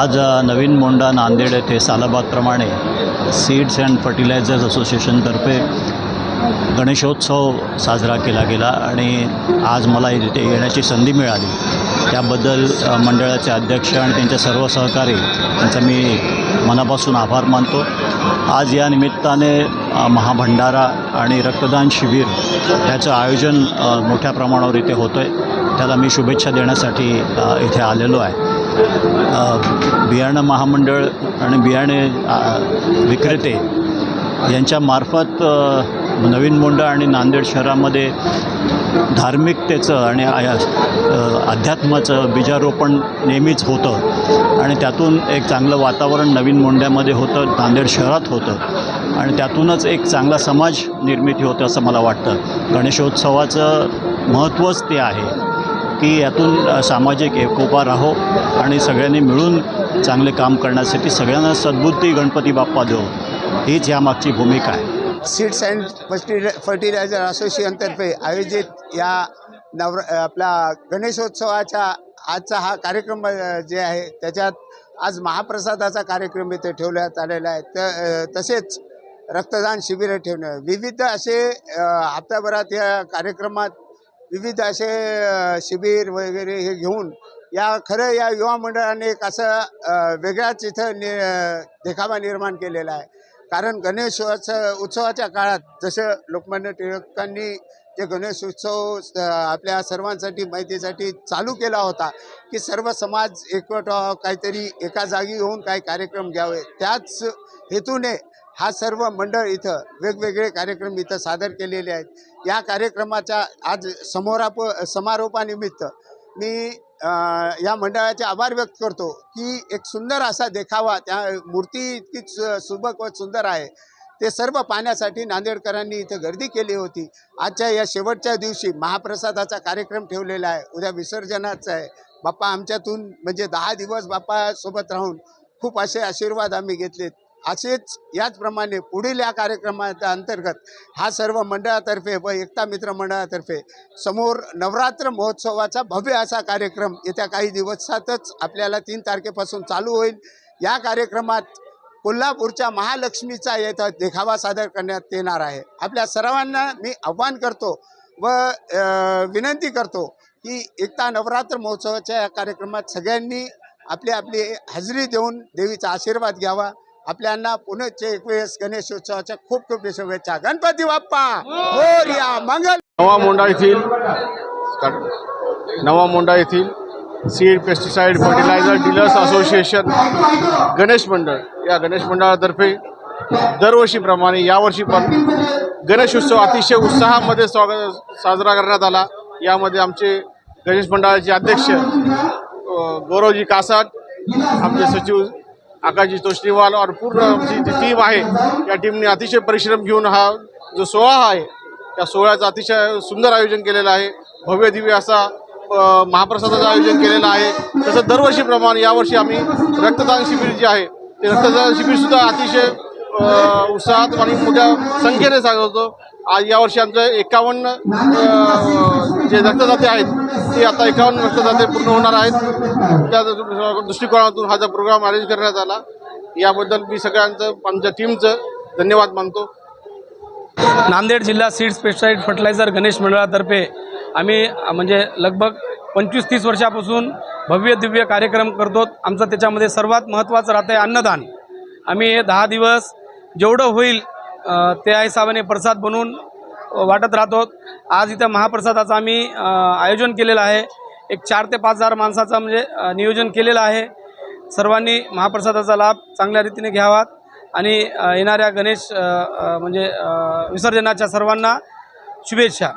आज नवीन मोंडा नांदेड येथे सालाबादप्रमाणे सीड्स अँड फर्टिलायझर्स असोसिएशनतर्फे गणेशोत्सव साजरा केला गेला आणि आज मला इथे येण्याची संधी मिळाली. त्याबद्दल मंडळाचे अध्यक्ष आणि त्यांच्या सर्व सहकारी यांचा मी मनापासून आभार मानतो. आज या निमित्ताने महाभंडारा आणि रक्तदान शिबिर याचं आयोजन मोठ्या प्रमाणावर इथे होतं आहे त्याला मी शुभेच्छा देण्यासाठी इथे आलेलो आहे. बियाणं महामंडळ आणि बियाणे विक्रेते यांच्यामार्फत नवीन मोंडा आणि नांदेड शहरामध्ये धार्मिकतेचं आणि अध्यात्माचं बीजारोपण नेहमीच होतं. आणि त्यातून एक चांगलं वातावरण नवीन मोंड्यामध्ये होतं नांदेड शहरात होतं. आणि त्यातूनच एक चांगला समाज निर्मिती होते असं मला वाटतं. गणेशोत्सवाचं महत्त्वच ते आहे. की यातून सामाजिक एकोपा राहो आणि सगळ्यांनी मिळून चांगले काम करण्यासाठी सगळ्यांना सद्बुद्धी गणपती बाप्पा देऊ हीच यामागची भूमिका आहे. सीड्स अँड फर्टिला फर्टिलायझर असोसिएशनतर्फे आयोजित या नवर आपला गणेशोत्सवाच्या आजचा हा कार्यक्रम जे आहे त्याच्यात आज महाप्रसादाचा कार्यक्रम इथे ठेवण्यात आलेला आहे. त तसेच रक्तदान शिबिरं ठेवणं. विविध असे हप्त्याभरात या कार्यक्रमात विविध असे शिबिर वगैरे हे घेऊन या खरं या युवा मंडळाने एक असं वेगळाच इथं नि देखावा निर्माण केलेला आहे. कारण गणेशोत्सव उत्सवाच्या काळात जसं लोकमान्य टिळकांनी जे गणेश उत्सव आपल्या सर्वांसाठी माहितीसाठी चालू केला होता की सर्व समाज एकवट काहीतरी एका जागी येऊन काही कार्यक्रम घ्यावे. त्याच हेतूने हा सर्व मंडळ इथं वेगवेगळे कार्यक्रम इथं सादर केलेले आहेत. या कार्यक्रमाच्या आज समोराप समारोपानिमित्त मी या मंडळाचे आभार व्यक्त करतो की एक सुंदर असा देखावा त्या मूर्ती इतकी सु- सुबक व सुंदर आहे. ते सर्व पाहण्यासाठी नांदेडकरांनी इथं गर्दी केली होती. आजच्या या शेवटच्या दिवशी महाप्रसादाचा कार्यक्रम ठेवलेला आहे. उद्या विसर्जनाचा आहे. बाप्पा आमच्यातून म्हणजे दहा दिवस बाप्पासोबत राहून खूप असे आशीर्वाद आम्ही घेतलेत. असेच याचप्रमाणे पुढील या कार्यक्रमाच्या अंतर्गत हा सर्व मंडळातर्फे व एकता मित्र मंडळातर्फे समोर नवरात्र महोत्सवाचा भव्य असा कार्यक्रम येत्या काही दिवसातच आपल्याला तीन तारखेपासून चालू होईल. या कार्यक्रमात कोल्हापूरच्या महालक्ष्मीचा येथं देखावा सादर करण्यात येणार आहे. आपल्या सर्वांना मी आव्हान करतो व विनंती करतो की एकता नवरात्र महोत्सवाच्या या कार्यक्रमात सगळ्यांनी आपली आपली हजेरी देऊन देवीचा आशीर्वाद घ्यावा. आपल्यांना पुण्याचे एकवीस गणेशोत्सवाच्या खूप खूप शुभेच्छा. गणपती बाप्पा! हो, मोरया मंगल! नवा मोंडा येथील नवा मोंडा येथील seed pesticide fertilizer dealers association Ganesh मंडळ. या गणेश मंडळातर्फे दरवर्षीप्रमाणे यावर्षी पण गणेश उत्सव अतिशय उत्साहामध्ये स्वागत साजरा करण्यात आला. यामध्ये आमचे गणेश मंडळाचे अध्यक्ष गौरवजी कासाट आमचे सचिव आकाशजी तोष्णीवाल और पूर्ण आमची जी टीम आहे. या टीमने अतिशय परिश्रम घेऊन हा जो सोहळा आहे त्या सोहळ्याचं अतिशय सुंदर आयोजन केलेलं आहे. भव्य दिव्य असा महाप्रसादाचं आयोजन केलेलं आहे. तसं दरवर्षीप्रमाणे यावर्षी आम्ही रक्तदान शिबिर जे आहे ते रक्तदान शिबिरसुद्धा अतिशय उत्साहात आणि मोठ्या संख्येने साजवतो आज यावर्षी आमचं एकावन्न जे रक्तदाते आहेत ते आता एकावन्न रक्तदाते पूर्ण होणार आहेत. त्या दृष्टिकोनातून हा जो प्रोग्राम अरेंज करण्यात आला याबद्दल मी सगळ्यांचं आमच्या टीमचं धन्यवाद मानतो. नांदेड जिल्हा सीड पेस्टिसाइड फर्टिलायझर गणेश मंडळातर्फे आम्ही म्हणजे लगभग पंचवीस तीस वर्षापासून भव्य दिव्य कार्यक्रम करतो. आमचं त्याच्यामध्ये सर्वात महत्त्वाचं राहतं आहे अन्नदान. आम्ही हे दहा दिवस जेवढं होईल ते त्या हिशोबाने प्रसाद बनवून वाटत राहतो. आज इथं महाप्रसादाचं आम्ही आयोजन केलेलं आहे. एक चार ते पाच हजार माणसाचं म्हणजे नियोजन केलेलं आहे. सर्वांनी महाप्रसादाचा लाभ चांगल्या रीतीने घ्यावा आणि येणाऱ्या गणेश म्हणजे विसर्जनाच्या सर्वांना शुभेच्छा.